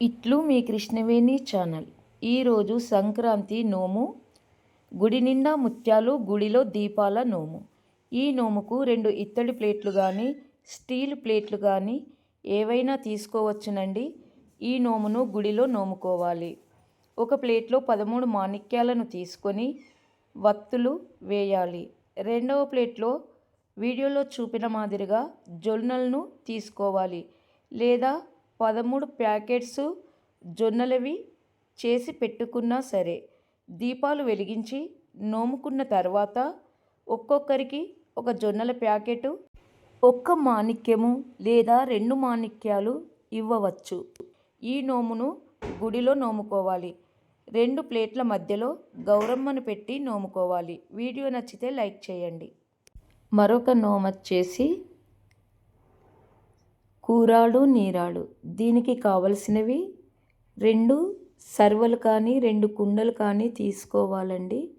ఇట్లు మీ కృష్ణవేణి ఛానల్. ఈరోజు సంక్రాంతి నోము గుడి నిండా ముత్యాలు గుడిలో దీపాల నోము. ఈ నోముకు రెండు ఇత్తడి ప్లేట్లు కానీ స్టీల్ ప్లేట్లు కానీ ఏవైనా తీసుకోవచ్చునండి. ఈ నోమును గుడిలో నోముకోవాలి. ఒక ప్లేట్లో పదమూడు మాణిక్యాలను తీసుకొని వత్తులు వేయాలి. రెండవ ప్లేట్లో వీడియోలో చూపిన మాదిరిగా జొన్నలను తీసుకోవాలి. లేదా పదమూడు ప్యాకెట్స్ జొన్నలవి చేసి పెట్టుకున్నా సరే దీపాలు వెలిగించి నోముకున్న తర్వాత ఒక్కొక్కరికి ఒక జొన్నల ప్యాకెట్ ఒక్క మాణిక్యము లేదా రెండు మాణిక్యాలు ఇవ్వవచ్చు. ఈ నోమును గుడిలో నోముకోవాలి. రెండు ప్లేట్ల మధ్యలో గౌరమ్మను పెట్టి నోముకోవాలి. వీడియో నచ్చితే లైక్ చేయండి. మరొక నోము వచ్చేసి కూరాడు నీరాడు. దీనికి కావలసినవి రెండు సర్వలు కానీ రెండు కుండలు కానీ తీసుకోవాలండి.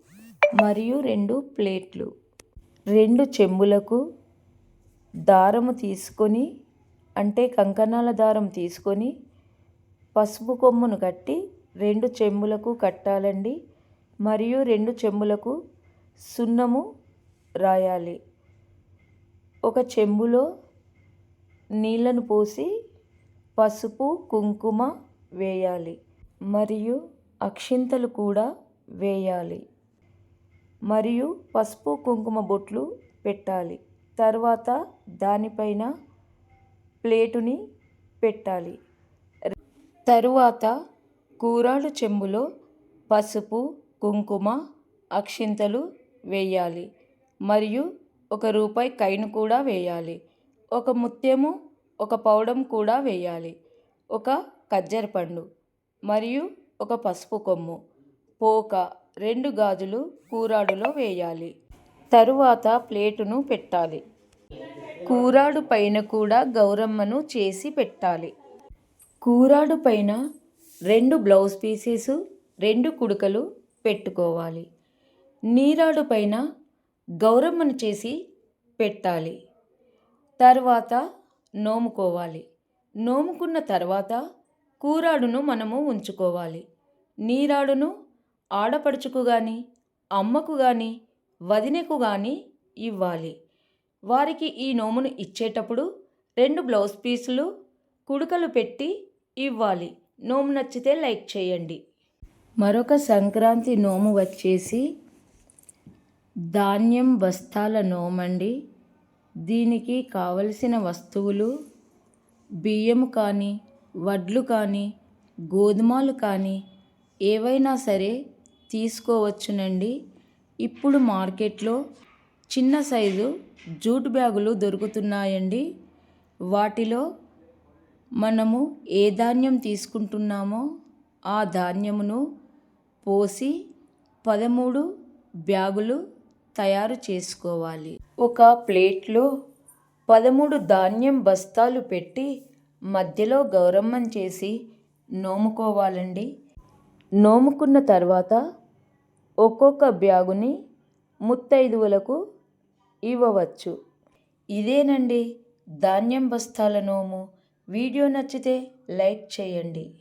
మరియు రెండు ప్లేట్లు. రెండు చెంబులకు దారము తీసుకొని అంటే కంకణాల దారం తీసుకొని పసుపు కొమ్మును కట్టి రెండు చెంబులకు కట్టాలండి. మరియు రెండు చెంబులకు సున్నము రాయాలి. ఒక చెంబులో నీళ్ళను పోసి పసుపు కుంకుమ వేయాలి. మరియు అక్షింతలు కూడా వేయాలి. మరియు పసుపు కుంకుమ బొట్లు పెట్టాలి. తర్వాత దానిపైన ప్లేటుని పెట్టాలి. తరువాత కూరాడు చెంబులో పసుపు కుంకుమ అక్షింతలు వేయాలి. మరియు ఒక రూపాయి కైను కూడా వేయాలి. ఒక ముత్యము ఒక పౌడం కూడా వేయాలి. ఒక ఖజ్జర పండు మరియు ఒక పసుపు కొమ్ము. పోక రెండు గాజులు కూరాడులో వేయాలి. తరువాత ప్లేటును పెట్టాలి. కూరాడు పైన కూడా గౌరమ్మను చేసి పెట్టాలి. కూరాడు పైన రెండు బ్లౌజ్ పీసెస్ రెండు కుడుకలు పెట్టుకోవాలి. నీరాడు పైన గౌరమ్మను చేసి పెట్టాలి. తర్వాత నోముకోవాలి. నోముకున్న తర్వాత కూరాడును మనము ఉంచుకోవాలి. నీరాడును ఆడపడుచుకు కానీ అమ్మకు కానీ వదినకు కానీ ఇవ్వాలి. వారికి ఈ నోమును ఇచ్చేటప్పుడు రెండు బ్లౌజ్ పీసులు కుడుకలు పెట్టి ఇవ్వాలి. నోము నచ్చితే లైక్ చేయండి. మరొక సంక్రాంతి నోము వచ్చేసి ధాన్యం బస్తాల నోమండి. దీనికి కావలసిన వస్తువులు బియ్యం కానీ వడ్లు కానీ గోధుమలు కానీ ఏవైనా సరే తీసుకోవచ్చునండి. ఇప్పుడు మార్కెట్లో చిన్న సైజు జూట్ బ్యాగులు దొరుకుతున్నాయండి. వాటిలో మనము ఏ ధాన్యం తీసుకుంటున్నామో ఆ ధాన్యమును పోసి పదమూడు బ్యాగులు తయారు చేసుకోవాలి. ఒక ప్లేట్లో పదమూడు ధాన్యం బస్తాలు పెట్టి మధ్యలో గౌరమ్మం చేసి నోముకోవాలండి. నోముకున్న తర్వాత ఒక్కొక్క బ్యాగుని ముత్తైదువులకు ఇవ్వవచ్చు. ఇదేనండి ధాన్యం బస్తాల నోము. వీడియో నచ్చితే లైక్ చేయండి.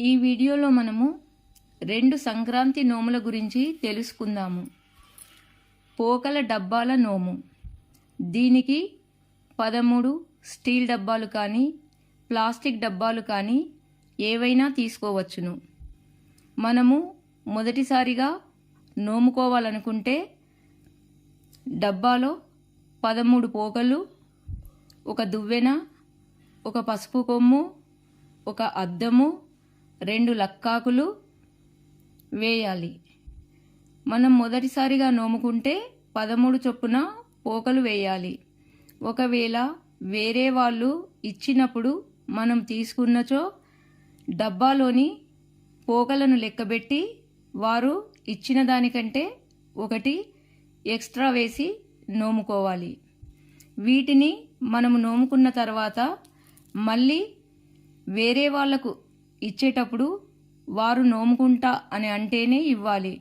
ఈ వీడియోలో మనము రెండు సంక్రాంతి నోముల గురించి తెలుసుకుందాము. పోకల డబ్బాల నోము. దీనికి పదమూడు స్టీల్ డబ్బాలు కానీ ప్లాస్టిక్ డబ్బాలు కానీ ఏవైనా తీసుకోవచ్చును. మనము మొదటిసారిగా నోముకోవాలనుకుంటే డబ్బాలో పదమూడు పోకలు ఒక దువ్వెన ఒక పసుపు కొమ్ము ఒక అద్దము రెండు లక్కాకులు వేయాలి. మనం మొదటిసారిగా నోముకుంటే పదమూడు చొప్పున పోకలు వేయాలి. ఒకవేళ వేరే వాళ్ళు ఇచ్చినప్పుడు మనం తీసుకున్నచో డబ్బాలోని పోకలను లెక్కబెట్టి వారు ఇచ్చిన దానికంటే ఒకటి ఎక్స్ట్రా వేసి నోముకోవాలి. వీటిని మనము నోముకున్న తర్వాత మళ్ళీ వేరే వాళ్ళకు ఇచ్చేటప్పుడు వారు నోముకుంటా అని అంటేనే ఇవ్వాలి.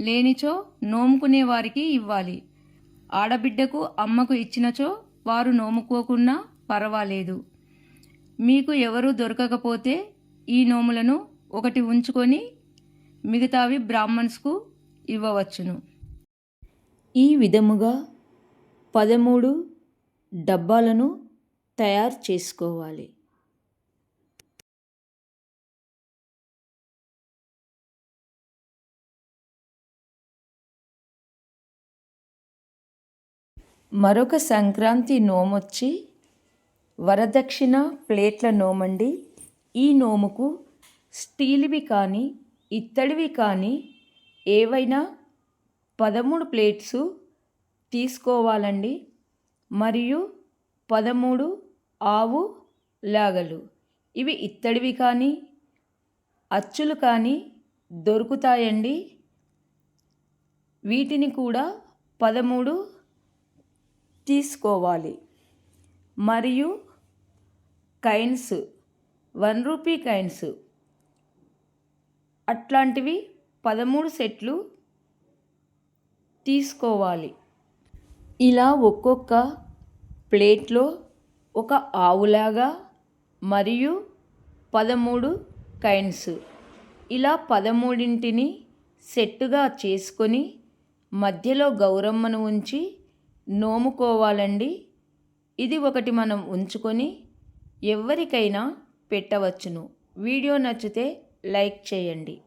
లేనిచో నోముకునే వారికి ఇవ్వాలి. ఆడబిడ్డకు అమ్మకు ఇచ్చినచో వారు నోముకోకున్నా పర్వాలేదు. మీకు ఎవరు దొరకకపోతే ఈ నోములను ఒకటి ఉంచుకొని మిగతావి బ్రాహ్మణ్స్కు ఇవ్వవచ్చును. ఈ విధముగా పదమూడు డబ్బాలను తయారు చేసుకోవాలి. మరొక సంక్రాంతి నోమొచ్చి వరదక్షిణ ప్లేట్ల నోమండి. ఈ నోముకు స్టీల్వి కానీ ఇత్తడివి కానీ ఏవైనా పదమూడు ప్లేట్స్ తీసుకోవాలండి. మరియు పదమూడు ఆవు లాగలు. ఇవి ఇత్తడివి కానీ అచ్చులు కానీ దొరుకుతాయండి. వీటిని కూడా పదమూడు తీసుకోవాలి. మరియు కైన్స్ వన్ రూపీ కైన్స్ అట్లాంటివి పదమూడు సెట్లు తీసుకోవాలి. ఇలా ఒక్కొక్క ప్లేట్లో ఒక ఆవులాగా మరియు పదమూడు కైన్స్ ఇలా పదమూడింటిని సెట్టుగా చేసుకొని మధ్యలో గౌరమ్మను ఉంచి నోముకోవాలండి. ఇది ఒకటి మనం ఉంచుకొని ఎవరికైనా పెట్టవచ్చును. వీడియో నచ్చితే లైక్ చేయండి.